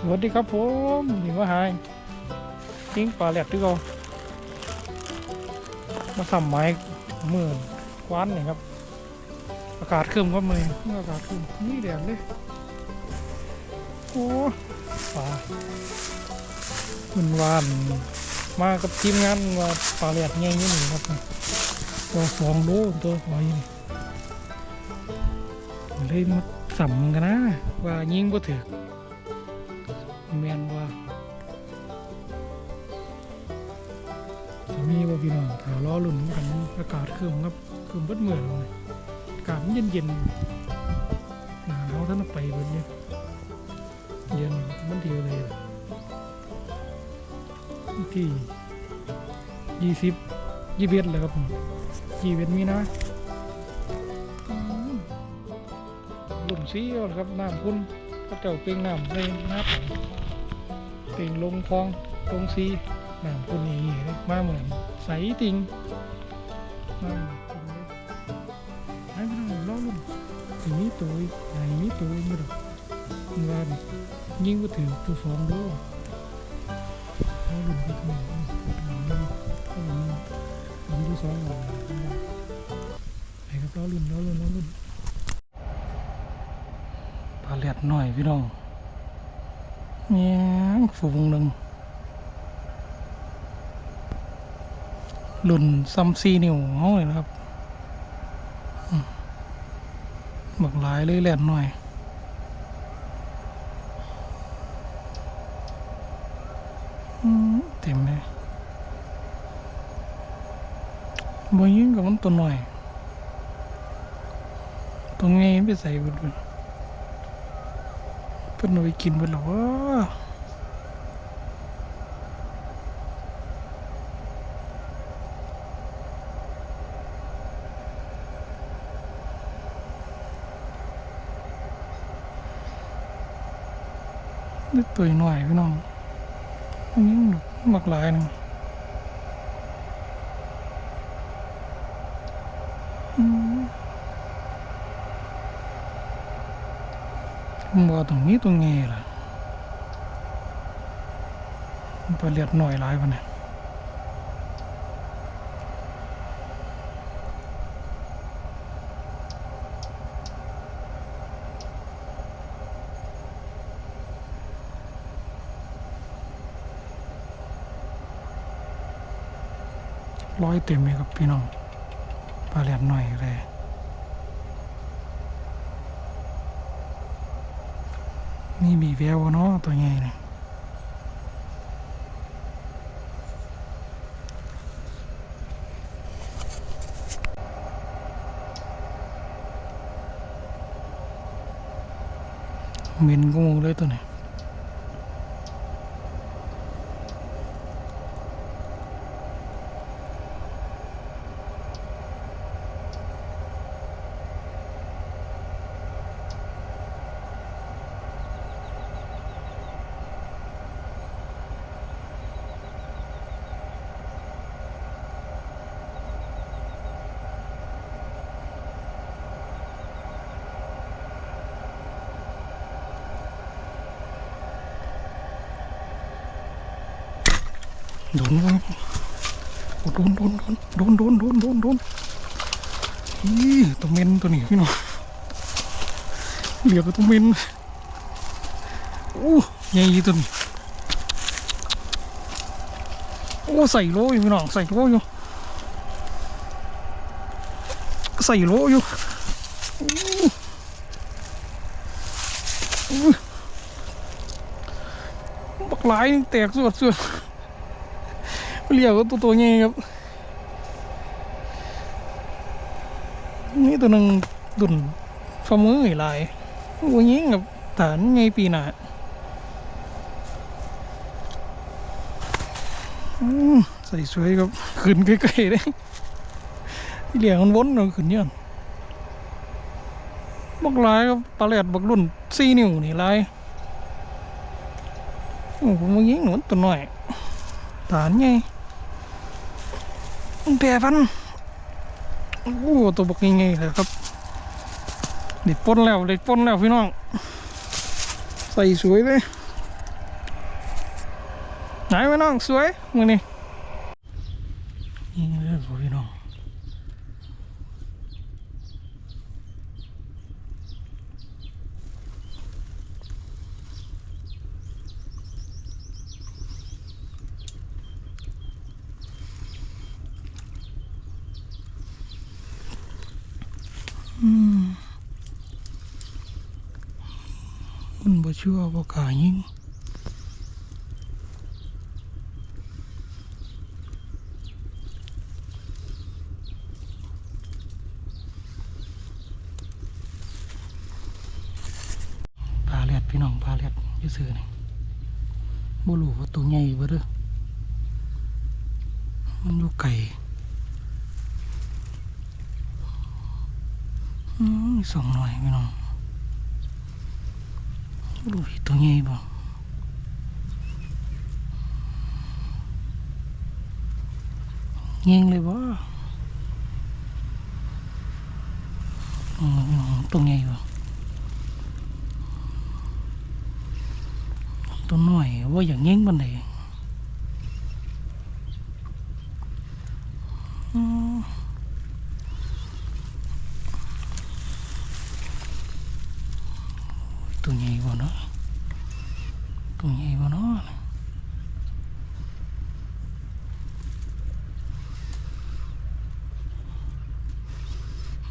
สวัสดีครับผมนี่ว่าหายทิ้งปลาแหลกที่เรามาสัมไม้มือควันนี่ครับ อากาศขึ้นก็มือนี่อากาศขึ้นนี่แดดเลยโอ้ปลาคุณวานมากับทีมงานว่าปลาแหลกใหญ่ยี่นี่ครับตัวสองโลตัวหอยนี่เลยมาสัมกันนะว่ายิงบ่ถือ แมนว่าจะมีว่าพี่น้องถ้าล้อลุ่นกันอากาศเครื่องครับเครื่องเบิดเมื่อเลยอากาศมันเย็นเย็นๆหนาวท่านไปเบิดเนี่ยเย็นมันดีเลยที่ยี่สิบยี่สิบเอ็ดเลยครับผมยี่สิบเอ็ดมีนะอืมลุ่มซีอาละครับน้ำพุ่นก็เจ้าเปลียงน้ำเลยน้ำผม ติงลงคลองลงซีน้ำคนนี้มาเหมือนใสติงมาเหมือนคนเลยไอ้พี่น้องล้อลุ่นทีนี้ตัวไหนนี้ตัวไม่ดอกว่าแบบยิงก็ถือตัวสองโลล้อลุ่นก็คือก็มันมันที่สองเอาไปครับล้อลุ่นล้อลุ่นล้อลุ่นปลาเลียดหน่อยพี่น้องเนี่ย ฝูงหนึ่งหลุ่นซัมซีนิวเขาเลยนะครับบักหลายเลยแหลนหน่อยเต็มเลยบยิงกับมันตัวหน่อย ตัวไงไปใส่เบุดเพิ่นเอาไปกินเบิดแล้ววะ นี่ตัวหน่อยพี่น้อง อันนี้มันมักหลายนึงอืมบ่ตรงนี้ตรงนี้ล่ะมันไปเลียดหน่อยหลายวันเนี่ย ร้อยเต็มเลยครับพี่น้องปลาเลียดหน่อยเลยนี่มีแววเนาะตัวใหญ่เนี่ยเหม็นกูงเลยตัวนี้ โดนแล้โดนโดนโดนโดนโดนโดนโดนนี่ตัวเมนตัวนี้พี่น้องเหลือก็ตัวเมนอู้ยยี่ตัวนี้โอ้ใส่โลอยู่พี่น้องใส่โลอยู่ใส่โลอยู่บักหลาแตกสวดสวด เรียกว่าตัวตัวใหญ่ครับ นี่ตัวหนึ่งดุนฝ่ามือหลายวันนี้กับฐานไงปีหนาอืมใส่สวยครับขึ้นใกล้ๆได้ที่เหลี่ยมันวนเราขึ้นเยอะบักลายครับปลาแหลดบักรุ่นสี่นิ้วนี่ลายโอ้ผมวันนี้หนุนตัวหน่อยฐานไง แปรฟันโอ้ตัวบกงี้ยเลยครับเด็ดป้นแล้วเด็ดป้นแล้วพี่น้อง ใส่สวยเลยไหนพี่น้องสวยมือนี่ มันบ่ชัวบ่กายิงปลาเลียดพี่น้องปลาเลียดอยืซื้อนี่บ่รู้ว่าตัวใหญ่บ่เด้อมันอยู่ไก่ สองหน่อยพี่น้องบ่รู้ว่าตัวใหญ่บ่ยิงเลยบ่อืมพี่น้องตัวใหญ่บ่ตัวหน่อยว่าอย่างเงี้ยมันไหนอืมตัวใหญ่กว่าเนาะตัวใหญ่กว่าเนาะอื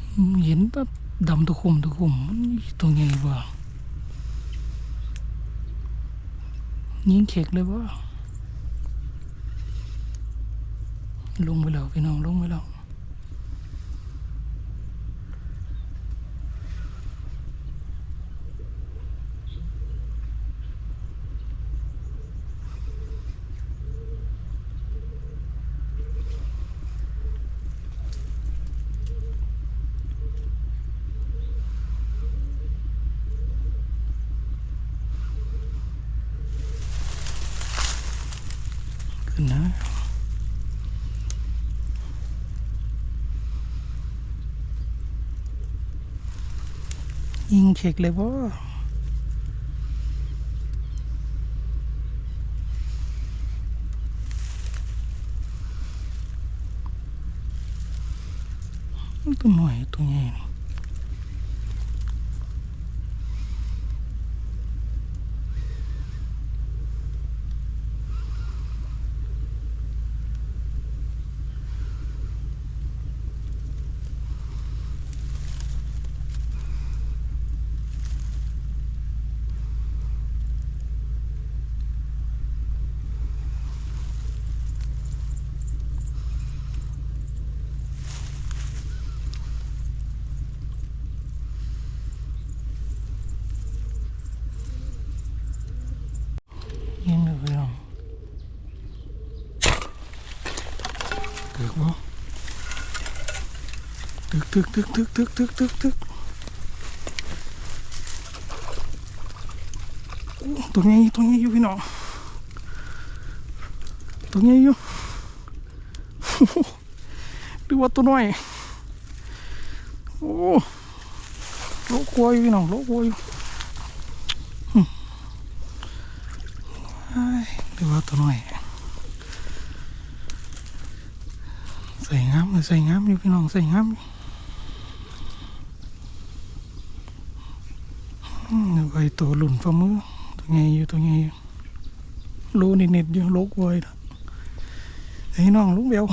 ม เห็นแต่ดำตะคุ่มตะคุ่มตัวใหญ่กว่ายิงเข็กเลยว่าลงไปแล้วพี่น้องลงไปแล้วขึ้นนะยิง เข็กเลยว่าตัวหน่อยตัวใหญ่ ตึกตึกตึกตึกตึกตึกตึกตึกโอ้ตัวใหญ่ตัวใหญ่อยู่พี่น้องตัวใหญ่อยู่ดูว่าตัวน้อยโอ้โลกลัวอยู่พี่น้องโลกลัวอยู่หึ ไอ้ยดูว่าตัวน้อยใส่งามเลยใส่งามอยู่พี่น้องใส่งามอยู่อืมแล้วก็ไอ้ตัวหลุนฝ่ามือตัวใหญ่อยู่ตัวใหญ่อยู่รูนิดๆอยู่ลกลัวอยู่นะไอ้น้องลุงเบล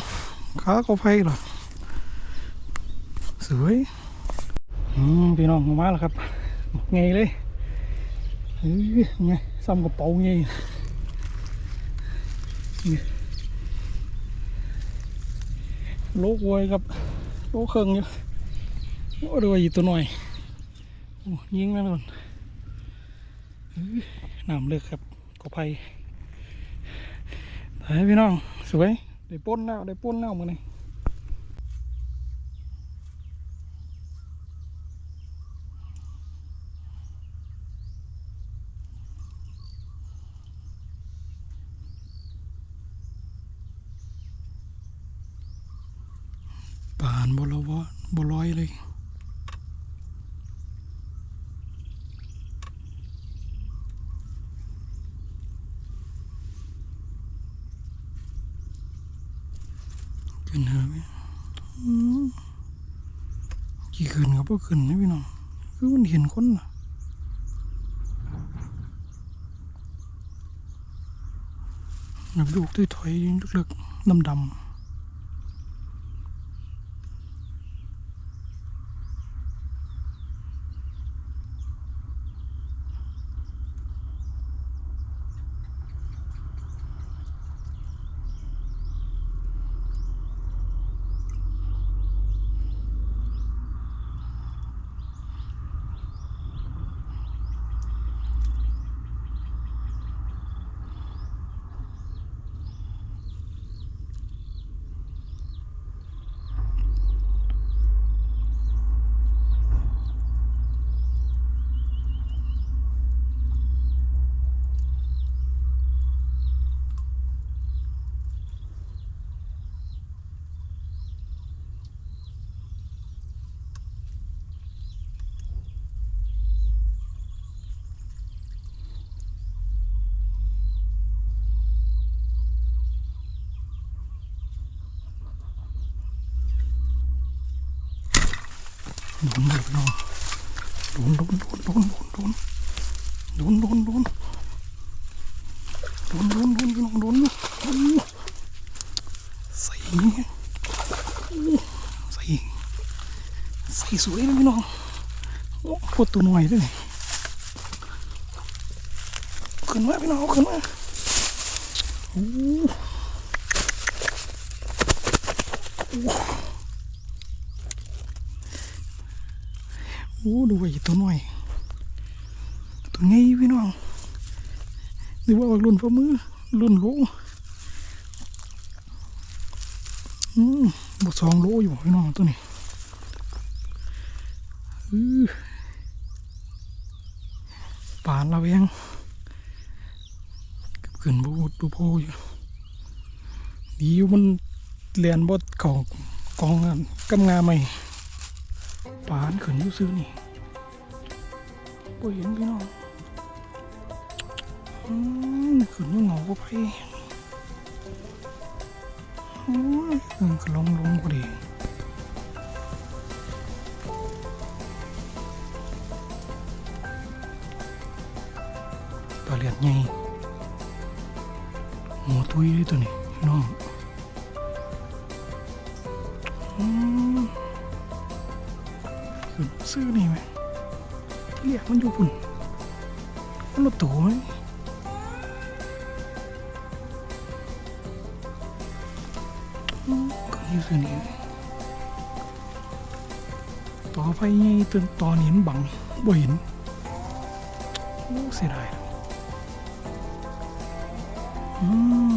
ขาก็ไฟหรอสวยอืมพี่น้องมาแล้วครับไงเลยเฮ้ยไงซ้ำกระเป๋าไงนี่โลกวอยครับโลกเครื่องอยู่โอ้ดูว่าอยู่ตัวหน่อยโอ้ยิงแน่นอน น้ำเลือกครับก็ไฟไปพี่น้อง สวย ได้ป้นแล้ว ได้ป้นแล้วมือนี่ป่านบลวะบลอยเลย ขึ้นเหรอพี่อืม กี่คืนครับก็คืนนะพี่น้องคือมันเห็นคนน่ะนับลูกถอยถอยๆลึกๆดำๆ โดนเลยน้องโดนโดนโดนโดนโดนโดนโดนโดนโดนโดนโดนโดนพี่น้องโดนโอ้ใส่ใส่ใส่สวยเลยพี่น้องโอ้ปวดตัวหน่อยเลยขึ้นมาพี่น้องขึ้นมาโอ้ โอ้ดูไอ้ตัวน้อย ตัวไงพี่น้องนึกว่าว่ารุ่นฝ่ามือรุ่นโลอืมบสองโลอยู่พี่น้องตัวนี้อือปานละเวงขึ้นบูดบูโพอยู่ ดีอยู่มันเรียนบดของกองงานกำงาใหม่ ปานขึ้นยูซื้อนี่บ่เห็นพี่น้องอืมขึ้นยูเหงาบ่ไปโอ้ยเอิ้นก็ลงลงพอดีปลาเลียดใหญ่หัวตุยเลยตัวนี้พี่น้องอืม ซื้อนี่ไหมเรียกมันอยู่ปุ่นมันรถตู้ไหมก็อยู่ซื้อนี่ต่อไปไงตอนตอนนี้มันบังบ่เห็นโอ้เสียดายอืม